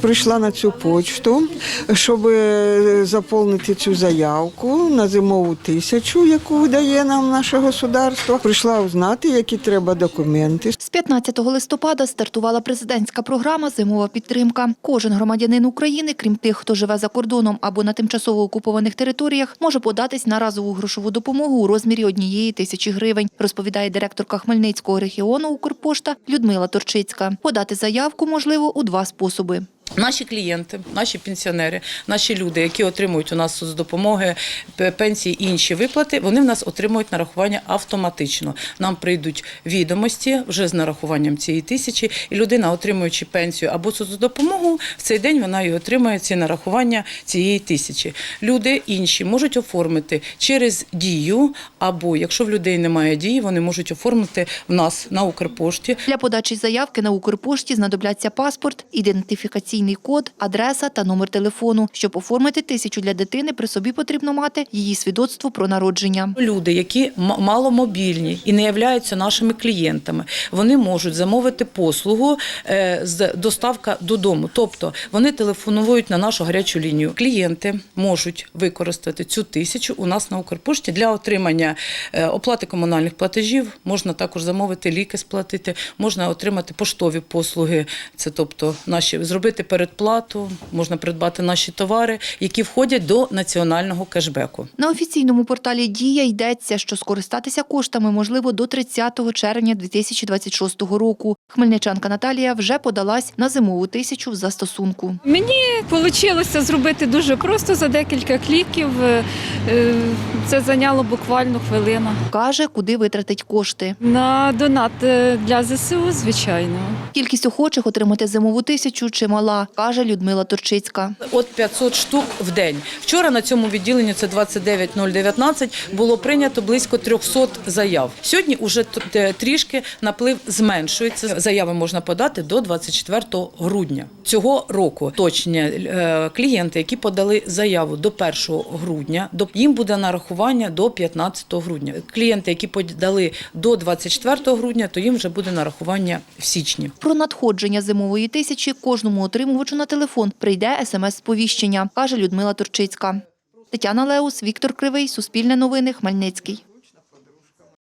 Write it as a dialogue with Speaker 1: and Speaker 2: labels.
Speaker 1: Прийшла на цю почту, щоб е, заповнити цю заявку на зимову тисячу, яку видає нам наше государство. Прийшла узнати, які треба документи.
Speaker 2: З 15 листопада стартувала президентська програма Зимова підтримка. Кожен громадянин України, крім тих, хто живе за кордоном або на тимчасово окупованих територіях, може податись на разову грошову допомогу у розмірі однієї тисячі гривень, розповідає директорка Хмельницького регіону Укрпошта Людмила Торчицька. Подати заявку можливо у два способи.
Speaker 3: Наші клієнти, наші пенсіонери, наші люди, які отримують у нас соцдопомоги, п- пенсії і інші виплати, вони в нас отримують нарахування автоматично. Нам прийдуть відомості вже з нарахуванням цієї тисячі, і людина, отримуючи пенсію або соцдопомогу, в цей день вона і отримує ці нарахування цієї тисячі. Люди інші можуть оформити через дію, або якщо в людей немає дії, вони можуть оформити в нас на Укрпошті
Speaker 2: Для подачі заявки на Укрпошті знадобляться паспорт, ідентифікаційний код, адреса та номер телефону. Щоб оформити тисячу для дитини, при собі потрібно мати її свідоцтво про народження.
Speaker 3: Люди, які маломобільні і не являються нашими клієнтами, вони можуть замовити послугу е, з доставка додому. Тобто вони телефонують на нашу гарячу лінію. Клієнти можуть використати цю тисячу у нас на Укрпошті для отримання е, оплати комунальних платежів. Можна також замовити ліки, сплатити, можна отримати поштові послуги. Це тобто наші зробити передплату, можна придбати наші товари, які входять до національного кешбеку.
Speaker 2: На офіційному порталі Дія йдеться, що скористатися коштами можливо до 30 червня 2026 року. Хмельничанка Наталія вже подалась на зимову тисячу в застосунку.
Speaker 4: Мені вийшло зробити дуже просто за декілька кліків. Е, е, Це зайняло буквально хвилину.
Speaker 2: Каже, куди витратить кошти.
Speaker 4: На донат е, для ЗСУ, звичайно.
Speaker 2: Кількість охочих отримати зимову тисячу чимала, каже Людмила Турчицька.
Speaker 3: От 500 штук в день. Вчора на цьому відділенні, це 29019, було прийнято близько 300 заяв. Сьогодні те- трішки наплив зменшується. Заяви можна подати до 24 грудня цього року. Точні е, клієнти, які подали заяву до 1 грудня, їм буде нарахування до 15 грудня. Клієнти, які подали до 24 грудня, то їм вже буде нарахування в січні.
Speaker 2: Про надходження зимової тисячі кожному отримувачу на телефон прийде смс-сповіщення, каже Людмила Турчицька. Тетяна Леус, Віктор Кривий, Суспільне новини, Хмельницький.